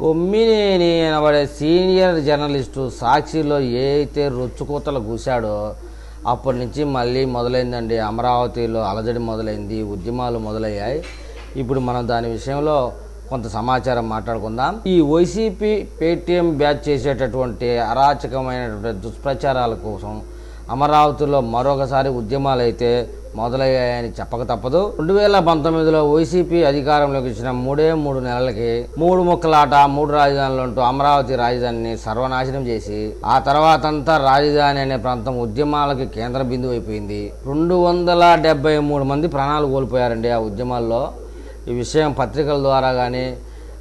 కొమ్మినేని అనబడే senior journalist సాక్షిలో ఏ అయితే రొచ్చుకోతలు కూశాడో అప్పటి నుంచి మళ్ళీ మొదలైందండి. అమరావతిలో అలజడి మొదలైంది ఉద్యమాలు మొదలయ్యాయి. ఇప్పుడు మనం దాని విషయంలో కొంత సమాచారం మాట్లాడుకుందాం. ఈ వైసీపీ పేటీఎం బ్యాచ్ చేసేటటువంటి అరాచకమైనటువంటి దుష్ప్రచారాల కోసం అమరావతిలో మరొకసారి ఉద్యమాలు అయితే మొదలయ్యాయని చెప్పక తప్పదు. రెండు వేల పంతొమ్మిదిలో వైసీపీ అధికారంలోకి ఇచ్చిన మూడే మూడు నెలలకి మూడు ముక్కలాట మూడు రాజధానులు అంటూ అమరావతి రాజధానిని సర్వనాశనం చేసి ఆ తర్వాత అంతా రాజధాని అనే ప్రాంతం ఉద్యమాలకి కేంద్ర బిందువు అయిపోయింది. రెండు వందల డెబ్బై మూడు మంది ప్రాణాలు కోల్పోయారండి ఆ ఉద్యమాల్లో. ఈ విషయం పత్రికల ద్వారా కానీ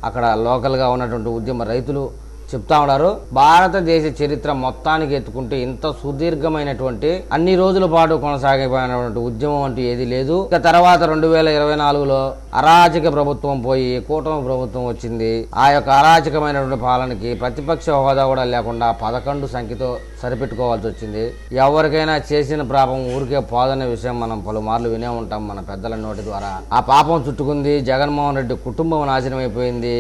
అక్కడ లోకల్గా ఉన్నటువంటి ఉద్యమ రైతులు చెప్తా ఉన్నారు. భారతదేశ చరిత్ర మొత్తానికి ఎత్తుకుంటే ఇంత సుదీర్ఘమైనటువంటి అన్ని రోజుల పాటు కొనసాగిపోయినటువంటి ఉద్యమం అంటూ ఏది లేదు. ఇక తర్వాత రెండు వేల ఇరవై నాలుగులో అరాచక ప్రభుత్వం పోయి కూటమి ప్రభుత్వం వచ్చింది. ఆ యొక్క అరాచకమైనటువంటి పాలనకి ప్రతిపక్ష హోదా కూడా లేకుండా పదకొండు సంఖ్యతో సరిపెట్టుకోవాల్సి వచ్చింది. ఎవరికైనా చేసిన పాపం ఊరికే పోదనే విషయం మనం పలుమార్లు వినే ఉంటాం మన పెద్దల నోటి ద్వారా. ఆ పాపం చుట్టుకుంది జగన్మోహన్ రెడ్డి కుటుంబం నాశనం అయిపోయింది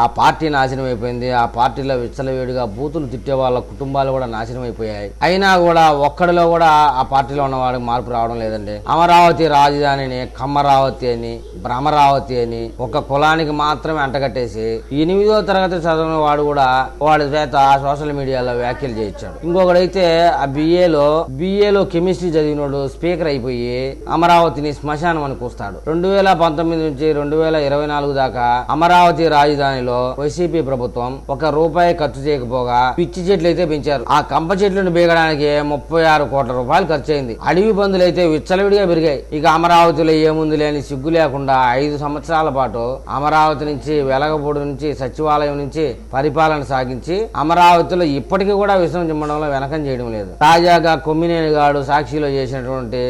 ఆ పార్టీ నాశనం అయిపోయింది ఆ పార్టీలో విచ్చలవేడిగా బూతులు తిట్టే వాళ్ళ కుటుంబాలు కూడా నాశనం అయిపోయాయి. అయినా కూడా ఒక్కడిలో కూడా ఆ పార్టీలో ఉన్నవాడికి మార్పు రావడం లేదండి. అమరావతి రాజధానిని కమ్మరావతి అని భ్రమరావతి అని ఒక కులానికి మాత్రమే అంటగట్టేసి ఎనిమిదో తరగతి చదివిన వాడు కూడా వాడి చేత సోషల్ మీడియాలో వ్యాఖ్యలు చేయించాడు. ఇంకొకడైతే ఆ బిఏలో బిఏలో కెమిస్ట్రీ చదివినోడు స్పీకర్ అయిపోయి అమరావతిని శ్మశానం అని కూస్తాడు. రెండు వేల పంతొమ్మిది నుంచి రెండు వేల ఇరవై నాలుగు దాకా అమరావతి రాజధాని రాజధానిలో వైసీపీ ప్రభుత్వం ఒక రూపాయి ఖర్చు చేయకపోగా పిచ్చి చెట్లు అయితే పెంచారు. ఆ కంప చెట్లను బీగడానికి ముప్పై ఆరు కోట్ల రూపాయలు ఖర్చు అయింది అడవి పందులు అయితే విచ్చలవిడిగా పెరిగాయి. ఇక అమరావతిలో ఏముంది లేని సిగ్గు లేకుండా ఐదు సంవత్సరాల పాటు అమరావతి నుంచి వెలగపూడి నుంచి సచివాలయం నుంచి పరిపాలన సాగించి అమరావతిలో ఇప్పటికీ కూడా విషయం చిమ్మడంలో వెనకం చేయడం లేదు. తాజాగా కొమ్మినేని గాడు సాక్షిలో చేసినటువంటి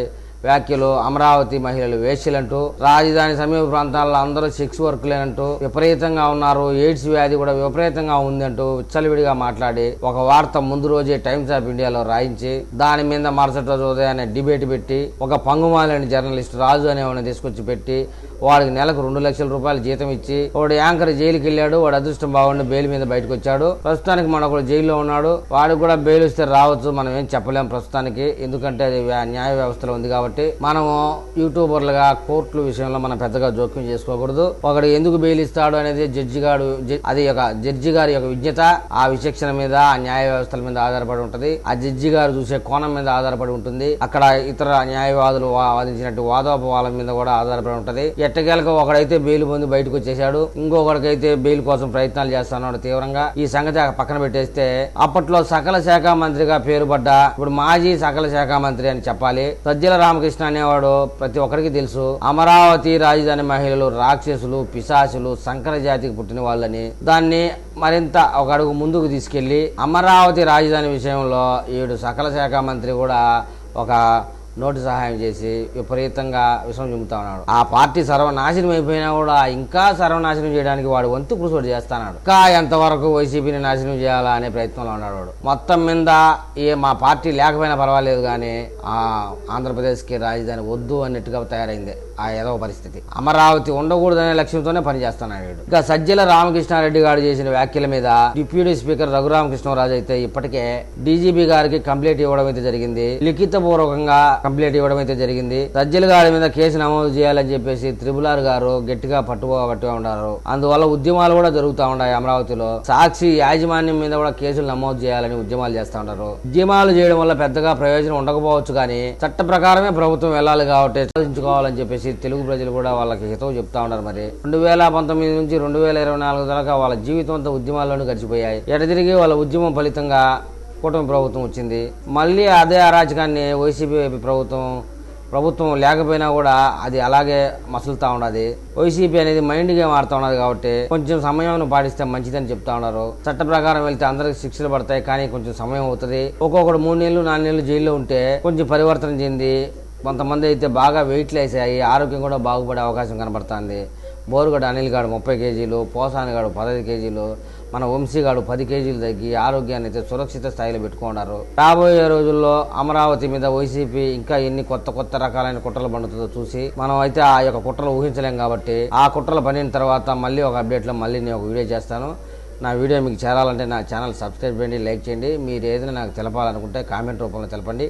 వ్యాఖ్యలు అమరావతి మహిళలు వేశ్యలంటూ రాజధాని సమీప ప్రాంతాల్లో అందరూ సెక్స్ వర్క్లేనంటూ విపరీతంగా ఉన్నారు ఎయిడ్స్ వ్యాధి కూడా విపరీతంగా ఉందంటూ విచ్చలవిడిగా మాట్లాడి ఒక వార్త ముందు రోజే టైమ్స్ ఆఫ్ ఇండియాలో రాయించి దాని మీద మరుసటి రోజు ఉదయాన్నే డిబేట్ పెట్టి ఒక పంగుమాలని జర్నలిస్ట్ రాజు అనేవాడిని తీసుకొచ్చి పెట్టి వాడికి నెలకు రెండు లక్షల రూపాయలు జీతం ఇచ్చి వాడు యాంకర్ జైలుకి వెళ్ళాడు వాడు అదృష్టం బాగుండి బెయిల్ మీద బయటకు వచ్చాడు ప్రస్తుతానికి మనకు జైల్లో ఉన్నాడు. వాడికి కూడా బెయిల్ ఇస్తే రావచ్చు మనం ఏం చెప్పలేం ప్రస్తుతానికి. ఎందుకంటే అది న్యాయ వ్యవస్థలో ఉంది కాబట్టి మనము యూట్యూబర్లుగా కోర్టుల విషయంలో మనం పెద్దగా జోక్యం చేసుకోకూడదు. ఒకడు ఎందుకు బెయిల్ ఇస్తాడు అనేది జడ్జి గారు అది ఒక జడ్జి గారి యొక్క విజ్ఞత. ఆ విచక్షణ మీద ఆ న్యాయ వ్యవస్థల మీద ఆధారపడి ఉంటుంది. ఆ జడ్జి గారు చూసే కోణం మీద ఆధారపడి ఉంటుంది. అక్కడ ఇతర న్యాయవాదులు వాదించినట్టు వాదోపవాదం మీద కూడా ఆధారపడి ఉంటుంది. ఎట్టకేలకు ఒకడైతే బెయిల్ పొంది బయటకు వచ్చేసాడు ఇంకొకడికైతే బెయిల్ కోసం ప్రయత్నాలు చేస్తున్నాడు తీవ్రంగా. ఈ సంగతి పక్కన పెట్టేస్తే అప్పట్లో సకల శాఖ మంత్రిగా పేరుపడ్డ ఇప్పుడు మాజీ సకల శాఖ మంత్రి అని చెప్పాలి. సజ్జల రామకృష్ణ అనేవాడు ప్రతి ఒక్కరికి తెలుసు. అమరావతి రాజధాని మహిళలు రాక్షసులు పిశాసులు సంకర జాతికి పుట్టిన వాళ్ళని దాన్ని మరింత ఒక అడుగు ముందుకు తీసుకెళ్ళి అమరావతి రాజధాని విషయంలో ఈడు సకల శాఖ మంత్రి కూడా ఒక నోటి సహాయం చేసి విపరీతంగా విషం చెబుతా ఉన్నాడు. ఆ పార్టీ సర్వనాశనం అయిపోయినా కూడా ఇంకా సర్వనాశనం చేయడానికి వాడు వంతు కృషి చేస్తున్నాడు. ఇంకా ఎంతవరకు వైసీపీని నాశనం చేయాలా అనే ప్రయత్నంలో ఉన్నాడు వాడు. మొత్తం మీద ఏ మా పార్టీ లేకపోయినా పర్వాలేదు కానీ ఆంధ్రప్రదేశ్కి రాజధాని వద్దు అన్నట్టుగా తయారైంది. ఆ ఏదో పరిస్థితి. అమరావతి ఉండకూడదనే లక్ష్యంతోనే పనిచేస్తున్నాడు ఇక సజ్జల రామకృష్ణారెడ్డి గారు చేసిన వ్యాఖ్యల మీద డిప్యూటీ స్పీకర్ రఘురామకృష్ణరాజు అయితే ఇప్పటికే డీజీపీ గారికి కంప్లైంట్ ఇవ్వడం అయితే జరిగింది. లిఖిత పూర్వకంగా కంప్లైంట్ ఇవ్వడం అయితే జరిగింది. సజ్జల గారి మీద కేసు నమోదు చేయాలని చెప్పేసి త్రిబుల్ ఆర్ గారు గట్టిగా పట్టుకోబట్టి ఉన్నారు. అందువల్ల ఉద్యమాలు కూడా జరుగుతూ ఉన్నాయి అమరావతిలో. సాక్షి యాజమాన్యం మీద కూడా కేసులు నమోదు చేయాలని ఉద్యమాలు చేస్తూ ఉంటారు ఉద్యమాలు చేయడం వల్ల పెద్దగా ప్రయోజనం ఉండకపోవచ్చు కానీ చట్ట ప్రకారమే ప్రభుత్వం వెళ్ళాలి కాబట్టి సాధించుకోవాలని చెప్పేసి తెలుగు ప్రజలు కూడా వాళ్ళకి హితవు చెప్తా ఉన్నారు మరి. రెండు వేల పంతొమ్మిది నుంచి రెండు వేల ఇరవై నాలుగు దాకా వాళ్ళ జీవితం అంతా ఉద్యమాల్లోనే గడిచిపోయాయి. ఎడతిరిగి వాళ్ళ ఉద్యమం ఫలితంగా కూటమి ప్రభుత్వం వచ్చింది. మళ్ళీ అదే అరాచకాన్ని వైసీపీ ప్రభుత్వం ప్రభుత్వం లేకపోయినా కూడా అది అలాగే మసులుతా ఉన్నది. వైసీపీ అనేది మైండ్ గేమ్ ఆడుతూ ఉన్నది కాబట్టి కొంచెం సమయం పాటిస్తే మంచిదని చెప్తా ఉన్నారు. చట్ట ప్రకారం వెళ్తే అందరికి శిక్షలు పడతాయి కానీ కొంచెం సమయం అవుతుంది. ఒక్కొక్కడు మూడు నెలలు నాలుగు నెలలు జైల్లో ఉంటే కొంచెం పరివర్తన చెంది కొంతమంది అయితే బాగా వెయిట్లు వేసాయి ఆరోగ్యం కూడా బాగుపడే అవకాశం కనబడుతుంది. బోరుగడ అనిల్ గాడు ముప్పై కేజీలు పోసాని గాడు పదహైదు కేజీలు మన వంశీగాడు పది కేజీలు తగ్గి ఆరోగ్యాన్ని అయితే సురక్షిత స్థాయిలో పెట్టుకున్నారు. రాబోయే రోజుల్లో అమరావతి మీద వైసీపీ ఇంకా ఎన్ని కొత్త కొత్త రకాలైన కుట్రలు పండుతుందో చూసి మనం అయితే ఆ యొక్క కుట్రలు ఊహించలేం కాబట్టి ఆ కుట్రలు పండిన తర్వాత మళ్ళీ ఒక అప్డేట్లో మళ్ళీ నేను ఒక వీడియో చేస్తాను. నా వీడియో మీకు చేరాలంటే నా ఛానల్ సబ్స్క్రైబ్ చేయండి లైక్ చేయండి. మీరు ఏదైనా నాకు తెలపాలనుకుంటే కామెంట్ రూపంలో తెలపండి.